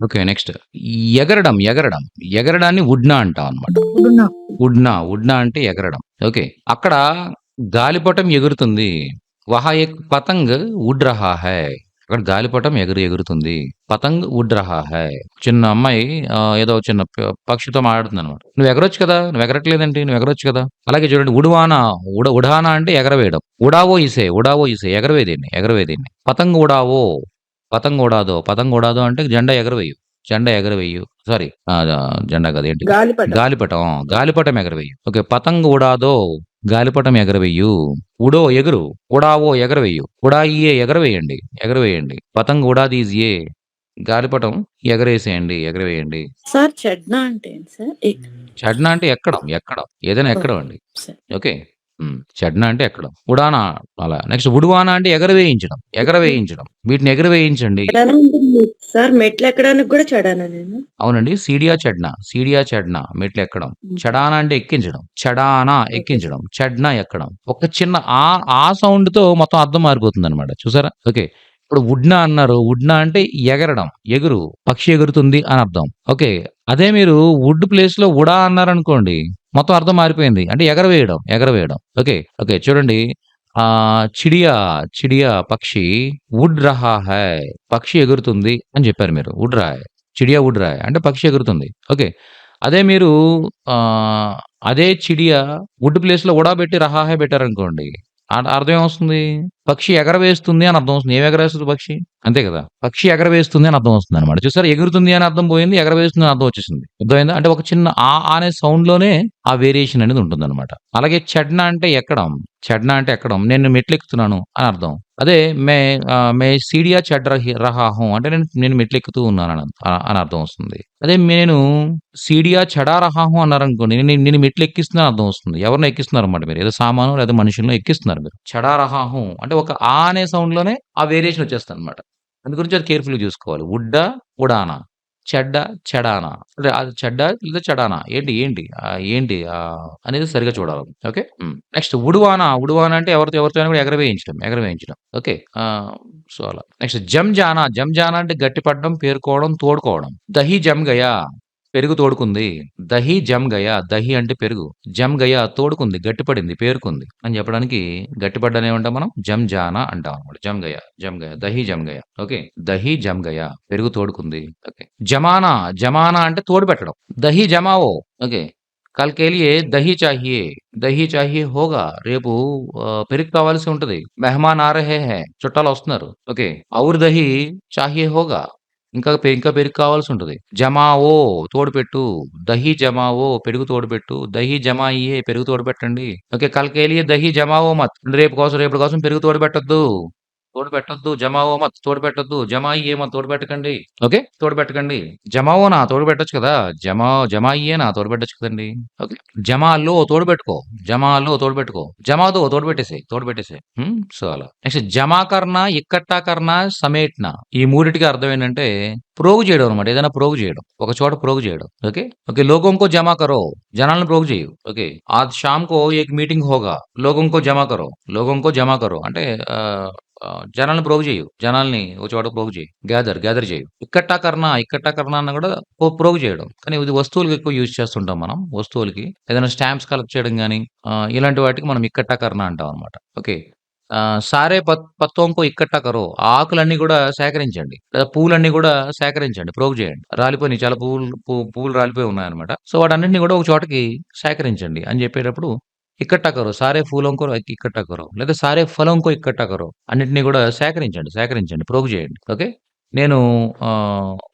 Okay next. ఎగరడం ఎగరడం. ఎగరడాన్ని ఉడ్నా అంటాం అనమాట ఉడునా. ఉడ్నా అంటే ఎగరడం. ఓకే అక్కడ గాలిపటం ఎగురుతుంది. వహా ఎక్ పతంగ్ ఉడ్ రహా హై. అక్కడ గాలిపటం ఎగురు ఎగురుతుంది. పతంగ్ ఉడ్ రహా హై. చిన్న అమ్మాయి ఏదో చిన్న పక్షితో మాట్లాడుతుంది అనమాట నువ్వు ఎగరొచ్చు కదా? నువ్వు ఎగరట్లేదండి నువ్వు ఎగరొచ్చు కదా? అలాగే చూడండి ఉడువానా ఉడ ఉడానా అంటే ఎగరవేయడం. ఉడావో ఇసే ఉడావో ఇసే ఎగరవేదీన్ని ఎగరవేదీన్ని పతంగ్ ఉడావో పతంగ్ ఉడాదో పతంగ్ ఉడాదో అంటే జెండా ఎగరవేయు జెండా ఎగరవేయు. సారీ జెండా కదా ఏంటి? గాలిపటం. గాలిపటం ఎగరవేయు. ఓకే పతంగ్ ఉడాదో గాలిపటం ఎగరవేయు. ఉడో ఎగురు ఉడావో ఎగరవేయు. ఉడాయియే ఎగరవేయండి ఎగరవేయండి. పతంగ్ ఉడాదీజియే గాలిపటం ఎగరేసేయండి ఎగరవేయండి. సార్ చెడ్నా అంటే సార్? ఏ- చెడ్న అంటే ఎక్కడం ఎక్కడం. ఏదైనా ఎక్కడం అండి. ఓకే. చెడ్న అంటే ఎక్కడం? ఉడానా అలా. నెక్స్ట్ ఉడువానా అంటే ఎగరవేయించడం ఎగరవేయించడం వీటిని ఎగరవేయించండి సార్ మెట్లు ఎక్కడానికి కూడా చెడానా నేను? అవునండి సీడియా చెడ్న సీడియా చెడ్న మెట్లు ఎక్కడం. చడానా అంటే ఎక్కించడం చడానా ఎక్కించడం చెడ్న ఎక్కడం. ఒక చిన్న ఆ ఆ సౌండ్తో మొత్తం అర్థం మారిపోతుంది అనమాట చూసారా? ఓకే. ఇప్పుడు ఉడ్నా అన్నారు. ఉడ్నా అంటే ఎగరడం ఎగురు పక్షి ఎగురుతుంది అని అర్థం. ఓకే. అదే మీరు వుడ్ ప్లేస్లో ఉడా అన్నారు అనుకోండి మొత్తం అర్థం మారిపోయింది. అంటే ఎగరవేయడం ఎగరవేయడం. ఓకే ఓకే చూడండి. ఆ చిడియా చిడియా పక్షి వుడ్ రహా హై పక్షి ఎగురుతుంది అని చెప్పారు మీరు. వుడ్ రాయ్ చిడియా వుడ్ రాయ్ అంటే పక్షి ఎగురుతుంది. ఓకే అదే మీరు అదే చిడియా వుడ్ ప్లేస్లో ఉడా పెట్టి రహాహే పెట్టారనుకోండి అర్థం ఏమొస్తుంది? పక్షి ఎగరవేస్తుంది అని అర్థం వస్తుంది. ఏం ఎగరవేస్తుంది పక్షి? అంతే కదా. పక్షి ఎగరవేస్తుంది అని అర్థం వస్తుంది అనమాట చూసారు? ఎగురుతుంది అని అర్థం పోయింది ఎగరవేస్తుంది అని అర్థం వచ్చేసింది. అర్థమైందా? అంటే ఒక చిన్న ఆ అనే సౌండ్లోనే ఆ వేరియేషన్ అనేది ఉంటుంది అనమాట అలాగే చెడ్న అంటే ఎక్కడం? చెడ్న అంటే ఎక్కడం? నేను మెట్లు ఎక్కుతున్నాను అని అర్థం. అదే మే మే సీడియా చెడ్ రహాహం అంటే నేను నేను మెట్లు ఎక్కుతూ ఉన్నాను అని అర్థం- అని అర్థం వస్తుంది. అదే నేను సీడియా చెడా రహాహం అన్నారనుకోండి నేను నేను మెట్లు ఎక్కిస్తున్నాను అర్థం వస్తుంది. ఎవరిని ఎక్కిస్తున్నారు అనమాట మీరు? ఏదో సామాను లేదా మనుషులను ఎక్కిస్తున్నారు మీరు. చెడా రహాహం అంటే అంటే ఒక ఆ అనే సౌండ్లోనే ఆ వేరియేషన్ వచ్చేస్తుంది అనమాట అందు గురించి అది కేర్ఫుల్గా చూసుకోవాలి. ఉడ్డ ఉడానా చెడ్డ చెడానా. అంటే అది చెడ్డ లేదా చెడానా? ఏంటి ఏంటి? ఏంటి? అనేది సరిగా చూడాలి. ఓకే? నెక్స్ట్ ఉడువానా? ఉడువానా అంటే ఎవరితో ఎవరితో కూడా ఎగరవేయించడం ఎగరవేయించడం. ఓకే? సో అలా. నెక్స్ట్ జమ్ జానా జమ్ జానా అంటే గట్టిపడడం పేరుకోవడం తోడుకోవడం. దహి జమ్ గయా పెరుగు తోడుకుంది. దహి జమ్ గయా దహి అంటే పెరుగు. జమ్ గయా తోడుకుంది గట్టిపడింది పేరుకుంది అని చెప్పడానికి గట్టిపడ్డనే ఏమంటాం మనం? జమ్ జానా అంటాం అనమాట జమ్ గయా జమ్ గయా దహి జమ్ గయా. ఓకే? దహి జమ్ గయా పెరుగు తోడుకుంది. ఓకే. జమానా జమానా అంటే తోడు పెట్టడం. దహి జమావో. ఓకే. కల్ కేలియే దహి చాహియే. దహి చాహియే హోగా. రేపు పెరుగు కావాల్సి ఉంటది. మెహమాన్ ఆరహే హే. చుట్టాలు వస్తున్నారు. ఓకే. ఔర్ దహి చాహియే హోగా. ఇంకా పె- ఇంకా పెరుగు కావాల్సి ఉంటుంది జమావో తోడుపెట్టు దహి జమావో పెరుగు తోడుపెట్టు దహి జమాయే పెరుగు తోడుపెట్టండి ఓకే కల్కేలియే దహి జమావో మత్. రేపు కోసం రేపు కోసం పెరుగు తోడుపెట్టద్దు తోడు పెట్టొద్దు జమాఓమత్ తోడు పెట్టొద్దు జమాయి ఏమో తోడు పెట్టకండి ఓకే? తోడు పెట్టకండి జమాఓనా తోడు పెట్టొచ్చు కదా? జమా జమాయియేనా తోడు పెట్టొచ్చు కదండి. ఓకే? జమాల్లో తోడు పెట్టుకో జమాల్లో తోడు పెట్టుకో జమాతో తోడు పెట్టేసే తోడు పెట్టేసే సో అలా నెక్స్ట్ జమా కర్ణ ఇక్కట్టా కర్ణ సమేట్న. ఈ మూడిటికి అర్థం ఏంటంటే ప్రోగు చేయడం అనమాట ఏదైనా ప్రోగు చేయడం. ఒక చోట ప్రోగు చేయడం. ఓకే? ఓకే లోకంకో జమా కరో జనాలను ప్రోగు చేయు. ఓకే? ఆ షామ్ కో మీటింగ్ హోగా. లోకంకో జమా కరో లోకంకో జమా కరో అంటే జనాల్ని ప్రోగు చేయు. జనాల్ని ఒక చోట ప్రోగు చేయి. గ్యాదర్ గ్యాదర్ చేయు. ఇక్కట్టా కర్నా ఇక్కట్టా కర్నా అన్న కూడా ప్రోగు చేయడం. కానీ ఇది వస్తువులకు ఎక్కువ యూజ్ చేస్తుంటాం మనం. వస్తువులకి ఏదైనా స్టాంప్స్ కలెక్ట్ చేయడం కానీ ఇలాంటి వాటికి మనం ఇక్కట్టా కర్ణ అంటాం అనమాట ఓకే. సారే పత్ పత్వంకో ఇక్కట్టా కరో. ఆకులన్నీ కూడా సేకరించండి. లేదా పూలన్నీ కూడా సేకరించండి. ప్రోగు చేయండి. రాలిపోయినాయి. చాలా పూలు పూలు రాలిపోయి ఉన్నాయన్నమాట. సో వాటన్నింటినీ కూడా ఒక చోటకి సేకరించండి అని చెప్పేటప్పుడు ఇక్కట్టా కరో సారే ఫూలంకో ఇక్కట్టా కరో లేదా సారే ఫలంకో ఇక్కట్టా కరో అన్నింటినీ కూడా సేకరించండి సేకరించండి ప్రోగు చేయండి ఓకే? నేను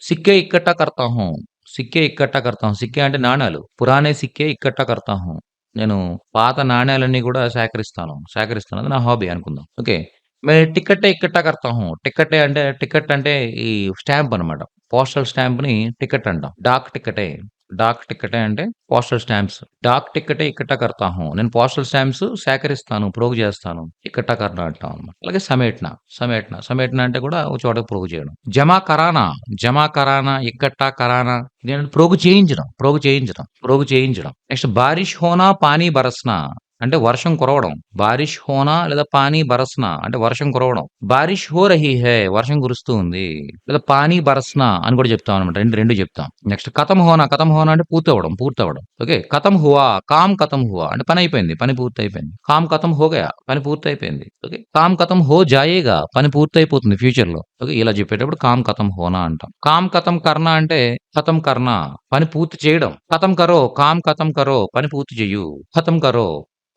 సిక్కే ఇక్కట్టా కర్తా హూ సిక్కే ఇక్కట్టా కర్తా హూ సిక్కే అంటే నాణాలు పురాణే సిక్కే ఇక్కట్టా కర్తా హూ నేను పాత నాణ్యాలన్నీ కూడా సేకరిస్తాను సేకరిస్తాను అది నా హాబీ అనుకుందాం ఓకే? మేము టికెట్టే ఇక్కట్టా కర్తా టికెట్టే అంటే టికెట్ అంటే ఈ స్టాంప్ అన్నమాట పోస్టల్ స్టాంప్ని టికెట్ అంటాం డాక్ టికెటే డాక్ టికెటే అంటే పోస్టల్ స్టాంప్స్. డాక్ టికెటే ఇక్కడ కర్తా హూ నేను పోస్టల్ స్టాంప్స్ సేకరిస్తాను ప్రోగు చేస్తాను. ఇక్కడ కర్నా అంటాం అలాగే సమేట్న సమేట్న. సమేట్న అంటే కూడా ఒక చోట ప్రోగు చేయడం. జమా కరానా జమా కరానా ఇక్కట్టా కరానా నేను ప్రోగు చేయించడం ప్రోగు చేయించడం ప్రోగు చేయించడం. నెక్స్ట్ బారిష్ హోనా పానీ బరస్నా. అంటే వర్షం కురవడం. బారిష్ హోనా లేదా పానీ బరస్నా అంటే వర్షం కురవడం. బారిష్ హో రహి హే వర్షం కురుస్తూ ఉంది. లేదా పానీ బరస్నా అని కూడా చెప్తాం అనమాట. రెండు రెండు చెప్తాం. నెక్స్ట్ ఖతం హోనా, ఖతం హోనా అంటే పూర్తవ్వడం, పూర్తవ్వడం. ఓకే. ఖతం హువా, కామ్ ఖతం హువా అంటే పని అయిపోయింది. పని పూర్తయిపోయింది. కామ్ ఖతం హోగా పని పని పూర్తయిపోయింది. ఓకే. కామ్ ఖతం హో జాయేగా పని పూర్తయిపోతుంది ఫ్యూచర్‌లో. ఓకే. ఇలా చెప్పేటప్పుడు కామ్ ఖతం హోనా అంటాం. కామ్ ఖతం కర్నా అంటే ఖతం కర్ణ పని పూర్తి చేయడం. ఖతం కరో, కామ్ ఖతం కరో పని పూర్తి చెయ్యు. ఖతం కరో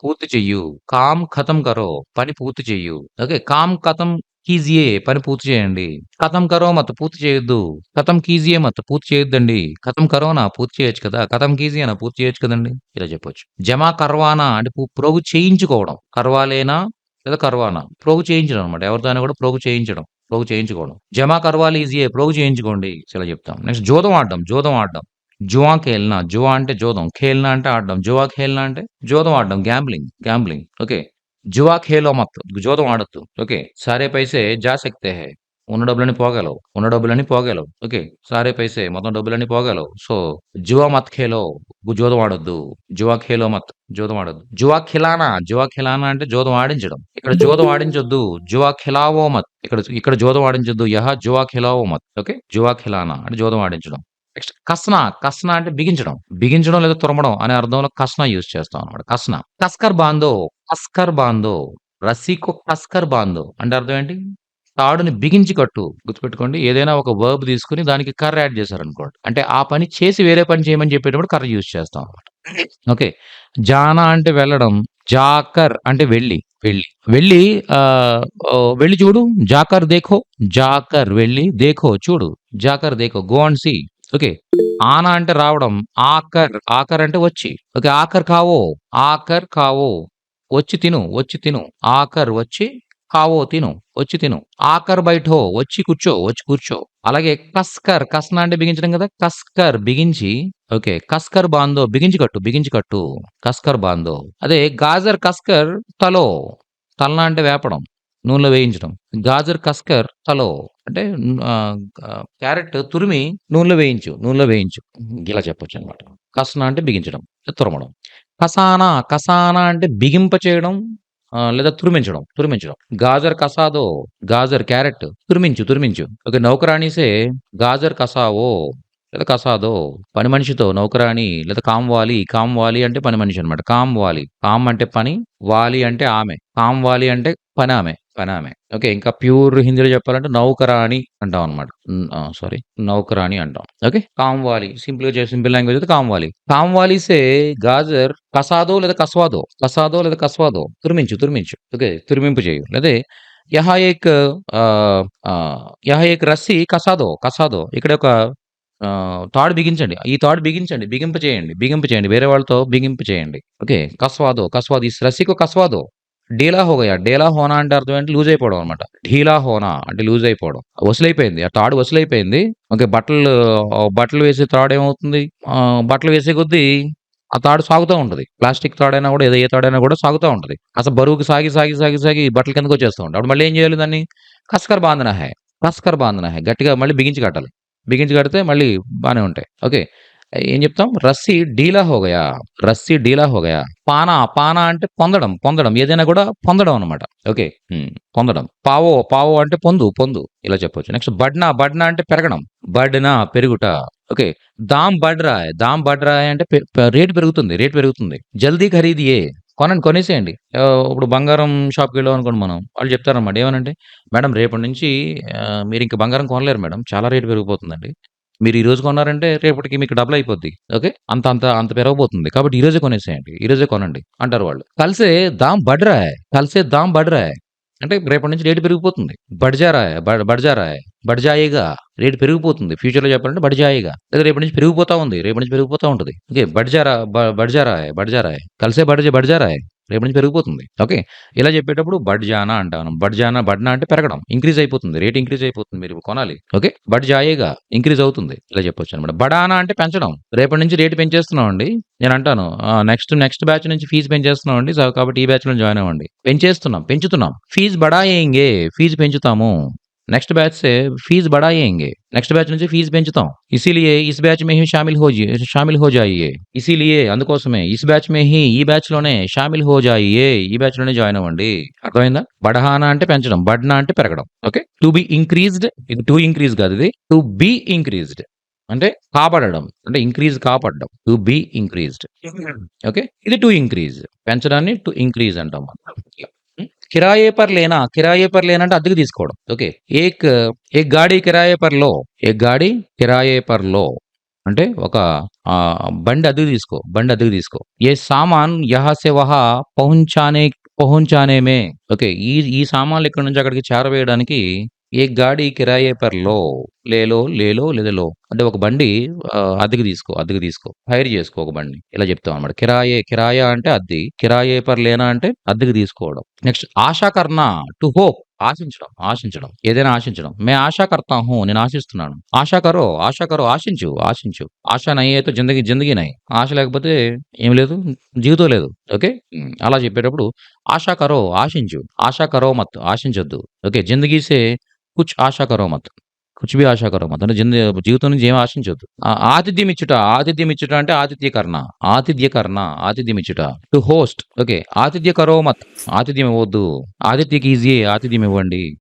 పూర్తి చెయ్యు. కామ్ ఖతం కరో పని పూర్తి చెయ్యు. ఓకే. కామ్ ఖతం కీజియే పని పూర్తి చేయండి. కథం కరో మత్తు పూర్తి చేయొద్దు. కథం కీజియే మత్ పూర్తి చేయొద్దండి. ఖతం కరోనా పూర్తి చేయొచ్చు కదా! ఖతం కీజియేనా పూర్తి చేయొచ్చు కదండీ! ఇలా చెప్పొచ్చు. జమా కర్వానా అంటే ప్రోగు చేయించుకోవడం. కర్వాలేనా లేదా కర్వానా ప్రోగు చేయించడం అనమాట. ఎవరిదైనా కూడా ప్రోగు చేయించడం. ప్రోగు చేయించుకోవడం. జమా కర్వా ఈజీయే ప్రోగు చేయించుకోండి. ఇలా చెప్తాం. నెక్స్ట్ జోదం ఆడడం. జోదం ఆడడం. జువా ఖేల్నా జువా అంటే జోదం. ఖేల్నా అంటే ఆడడం. జువా ఖేల్నా అంటే జోదం ఆడడం. Gambling gambling. ఓకే. జువా ఖేలో మత్ జోదం ఆడొద్దు. ఓకే. సారే పైసే జా సక్తే హై. ఉన్న డబ్బులని పోగలవు. ఉన్న డబ్బులని పోగలవు. ఓకే. సారే పైసే మొత్తం డబ్బులని పోగలవు. సో జువా మత్ ఖేలో జోదం ఆడొద్దు. జువా ఖేలో మత్ జోదం ఆడొద్దు. జువా ఖిలానా జువా ఖిలానా అంటే జోదం ఆడించడం. ఇక్కడ జోదం ఆడించొద్దు. జువా ఖిలావో మత్ ఇక్కడ ఇక్కడ జోదం ఆడించొద్దు. యహ జువా ఖిలావో మత్. ఓకే. జువా ఖిలానా అంటే జోదం ఆడించడం. నెక్స్ట్ కస్నా కస్నా అంటే బిగించడం. బిగించడం లేదా తురమడం అనే అర్థంలో కస్నా యూజ్ చేస్తాం అనమాట. కస్నా. కస్కర్ బాందో కస్కర్ బాందో రస్సీకో కస్కర్ బాందో అంటే అర్థం ఏంటి? తాడుని బిగించి కట్టు. గుర్తుపెట్టుకోండి. ఏదైనా ఒక వర్బ్ తీసుకొని దానికి కర్ర యాడ్ చేశారనుకోండి. అంటే ఆ పని చేసి వేరే పని చేయమని చెప్పేటప్పుడు కర్ర యూజ్ చేస్తాం అనమాట. ఓకే. జానా అంటే వెళ్ళడం. జాకర్ అంటే వెళ్ళి వెళ్ళి. వెళ్ళి ఆ వెళ్ళి చూడు. జాకర్ దేఖో. జాకర్ వెళ్ళి దేఖో చూడు. జాకర్ దేఖో గో అండ్ సి ఓకే. ఆనా అంటే రావడం. ఆకర్ ఆకర్ అంటే వచ్చి. ఓకే. ఆకర్ కావో ఆకర్ కావో వచ్చి తిను. వచ్చి తిను. ఆకర్ వచ్చి కావో తిను. వచ్చి తిను. ఆకర్ బయటో వచ్చి కూర్చో. వచ్చి కూర్చో. అలాగే కస్కర్ కస్న అంటే బిగించడం కదా! కస్కర్ బిగించి ఓకే. కస్కర్ బాందో బిగించి కట్టు. బిగించి కట్టు. కస్కర్ బాందో. అదే గాజర్ కస్కర్ తలో. తలనా అంటే వేపడం. నూనెలో వేయించడం. గాజర్ కస్కర్ తలో అంటే క్యారెట్ తురిమి నూనెలో వేయించు. నూనెలో వేయించు. ఇలా చెప్పొచ్చనమాట. కసన అంటే బిగించడం. తురమడం. కసానా కసానా అంటే బిగింప చేయడం లేదా తురిమించడం. తురిమించడం. గాజర్ కసాదో గాజర్ క్యారెట్ తురిమించు. తురిమించు. ఓకే. నౌకరాణిసే గాజర్ కసావో లేదా కసాదో పని మనిషితో నౌకరాణి లేదా కామ్వాలి. కామ్వాలి అంటే పని మనిషి అనమాట. కామ్వాలి. కామ్ అంటే పని. వాలి అంటే ఆమె. కామ్వాలి అంటే పని ఆమె పనామె. ఓకే. ఇంకా ప్యూర్ హిందీలో చెప్పాలంటే నౌకరాణి అంటాం అనమాట. సారీ నౌకరాణి అంటాం. ఓకే. కామ్వాలి. సింపుల్గా సింపుల్ లాంగ్వేజ్ అయితే కామ్వాలి. కామ్వాలిసే గాజర్ కసాదో లేదా కస్వాదో. కసాదో లేదా కస్వాదో తురిమించు. తురిమించు. ఓకే. తురిమింపు చేయు. లేదా యహా ఏక్ ఆహ్, యహా ఏక్ కసాదో. కసాదో ఇక్కడ ఒక ఆహ్, తాడు బిగించండి. ఈ తాడు బిగించండి. బిగింప చేయండి. బిగింప చేయండి. వేరే వాళ్ళతో బిగింపు చేయండి. ఓకే. కస్వాదో కస్వాదో ఈ రస్సీ కో కస్వాదో. డీలా హో గయా. హోనా అంటే అర్థం ఏంటి? లూజ్ అయిపోవడం అనమాట. ఢీలా హోనా అంటే లూజ్ అయిపోవడం. వసులైపోయింది. ఆ తాడు వసులైపోయింది. ఓకే. బట్టలు బట్టలు వేసే తాడు ఏమవుతుంది? బట్టలు వేసే కొద్దీ ఆ తాడు సాగుతా ఉంటుంది ప్లాస్టిక్ తాడైనా కూడా ఏదో ఏ తాడైనా కూడా సాగుతా ఉంటుంది అసలు బరువుకి సాగి, సాగి, సాగి, సాగి బట్టల కిందకు వచ్చేస్తూ ఉంటాయి. అప్పుడు మళ్ళీ ఏం చేయాలి దాన్ని? కస్కర్ బాంధన హై. కస్కర్ బాంధన హై. గట్టిగా మళ్ళీ బిగించి కట్టాలి. బిగించి కడితే మళ్ళీ బాగానే ఉంటాయి. ఓకే. ఏం చెప్తాం? రస్సీ డీలా హోగయా రస్సీ డీలా హోగయా పానా పానా అంటే పొందడం. పొందడం. ఏదైనా కూడా పొందడం అనమాట. ఓకే. పొందడం. పావో పావో అంటే పొందు. పొందు. ఇలా చెప్పొచ్చు. నెక్స్ట్ బడ్నా బడ్నా అంటే పెరగడం. బడ్నా పెరుగుట. ఓకే. దామ్ బడ్రాయ్ దామ్ బడ్ అంటే రేటు రేట్ పెరుగుతుంది. రేట్ పెరుగుతుంది. జల్దీ ఖరీదియే. కొనండి. కొనేసేయండి. ఇప్పుడు బంగారం షాప్‌కెళ్ళాం అనుకోండి మనం. వాళ్ళు చెప్తారన్నమాట. ఏమనంటే మేడం రేపటి నుంచి మీరు ఇంకా బంగారం కొనలేరు మేడం. చాలా రేటు పెరిగిపోతుందండి. మీరు ఈ రోజు కొన్నారంటే రేపటికి మీకు డబుల్ అయిపోద్ది. ఓకే. అంత అంత అంత పెరగబోతుంది. కాబట్టి ఈ రోజే కొనేసేయండి. ఈ రోజే కొనండి అంటారు వాళ్ళు. కలిసే దాం బడ్రాయ్ కలిసే దాం బడ్రాయ్ అంటే రేపటి నుంచి రేటు పెరిగిపోతుంది. బడ్ బడ్జారాయ్ రా బడ్ రేట్ పెరిగిపోతుంది. ఫ్యూచర్‌లో చెప్పాలంటే బడ్జాయిగా లేదా రేపటి నుంచి పెరిగిపోతా ఉంది. రేపటి నుంచి పెరిగిపోతా ఉంటుంది ఓకే. బడ్జారా బడ్జారాయ్ రా కలిసే బడ్జ జా రేపటి నుంచి పెరిగిపోతుంది. ఓకే. ఇలా చెప్పేటప్పుడు బడ్ జానా అంటాను బడ్ జానా బడ్నా అంటే పెరగడం. ఇంక్రీజ్ అయిపోతుంది. రేట్ ఇంక్రీజ్ అయిపోతుంది. మీరు కొనాలి. ఓకే. బడ్ జాయేగా. ఇంక్రీజ్ అవుతుంది. ఇలా చెప్పొచ్చు అనమాట బడానా అంటే పెంచడం. రేపటి నుంచి రేట్ పెంచేస్తున్నామండి. నేను అంటాను నెక్స్ట్ నెక్స్ట్ బ్యాచ్ నుంచి ఫీజ్ పెంచేస్తున్నామండి. సో, కాబట్టి ఈ బ్యాచ్‌లో జాయిన్ అవ్వండి. పెంచేస్తున్నాం. పెంచుతున్నాం. ఫీజ్ బడాయేంగే. ఫీజు పెంచుతాము. నెక్స్ట్ బ్యాచ్ సే ఫీజ్ బడాయేంగే. నెక్స్ట్ బ్యాచ్ నుంచి ఫీజు పెంచుతాం. ఇసిలియే ఇస్ బ్యాచ్ మే హీ షామిల్ హో షామిల్ హో జాయియే. ఇసిలియే అందుకోసమే ఇస్ బ్యాచ్ మే హీ ఈ బ్యాచ్లోనే షామిల్ హో జాయియే ఈ బ్యాచ్లోనే జాయిన్ అవ్వండి. అర్థమైందా? బడహానా అంటే పెంచడం బడ్నా అంటే పెరగడం ఓకే? టు బి ఇంక్రీజ్డ్ ఇది టు ఇంక్రీజ్ కాదు ఇది. టు బి ఇంక్రీజ్డ్ అంటే కాపాడడం అంటే ఇంక్రీజ్ కాపాడడం. To be increased okay? ఇది టు ఇంక్రీజ్ పెంచడాన్ని టు ఇంక్రీజ్ అంటాం మనం. కిరాయే పర్ లేనా కిరాయే పర్ లేనా అంటే అద్దెకు తీసుకోవడం. ఓకే. ఏక్ ఏక్ గాడి కిరాయే పర్లో ఏక్ గాడి కిరాయే పర్లో అంటే ఒక బండి అద్దెకు తీసుకో. బండి అద్దెకు తీసుకో. ఏ సామాన్ యహా వహా పహుంచానే పహుంచానేమే ఓకే. ఈ ఈ సామాన్లు ఇక్కడ నుంచి అక్కడికి చేరవేయడానికి ఏ గాడి కిరాయే పర్లో లేలో లేలో లేదో లో? అంటే ఒక బండి ఆ, అద్దెకు తీసుకో అద్దెకు తీసుకో హైర్ చేసుకో ఒక బండి ఇలా చెప్తాం అనమాట కిరాయే కిరాయా అంటే అద్దె కిరాయే పర్ లేనా అంటే అద్దెకు తీసుకోవడం. నెక్స్ట్ ఆశాకర్ణ టు హోప్ ఆశించడం ఆశించడం ఏదైనా ఆశించడం. మే ఆశాకర్త హో నేను ఆశిస్తున్నాను. ఆశా కరో ఆశా కరో ఆశించు ఆశించు. ఆశ నయ్యేతో జిందగీ జిందగీ నై ఆశ లేకపోతే ఏం లేదు జీవితం లేదు ఓకే? అలా చెప్పేటప్పుడు ఆశా కరో ఆశించు. ఆశా కరో మత్ ఆశించొద్దు ఓకే? జిందగీ సే కుచ్ ఆశా కరో మత్ కుచిబి ఆశాకరం ఆశా కరో జీవితం నుంచి ఏం ఆశించొద్దు. ఆ, ఆతిథ్యం ఇచ్చుట ఆతిథ్యం ఇచ్చుట అంటే ఆతిథ్యకరణ ఆతిథ్యకరణ ఆతిథ్యం ఇచ్చుట టు హోస్ట్ ఓకే ఆతిథ్య కరో మత్ ఆతిథ్యం ఇవ్వద్దు ఆతిథ్యకి ఈజీ ఆతిథ్యం ఇవ్వండి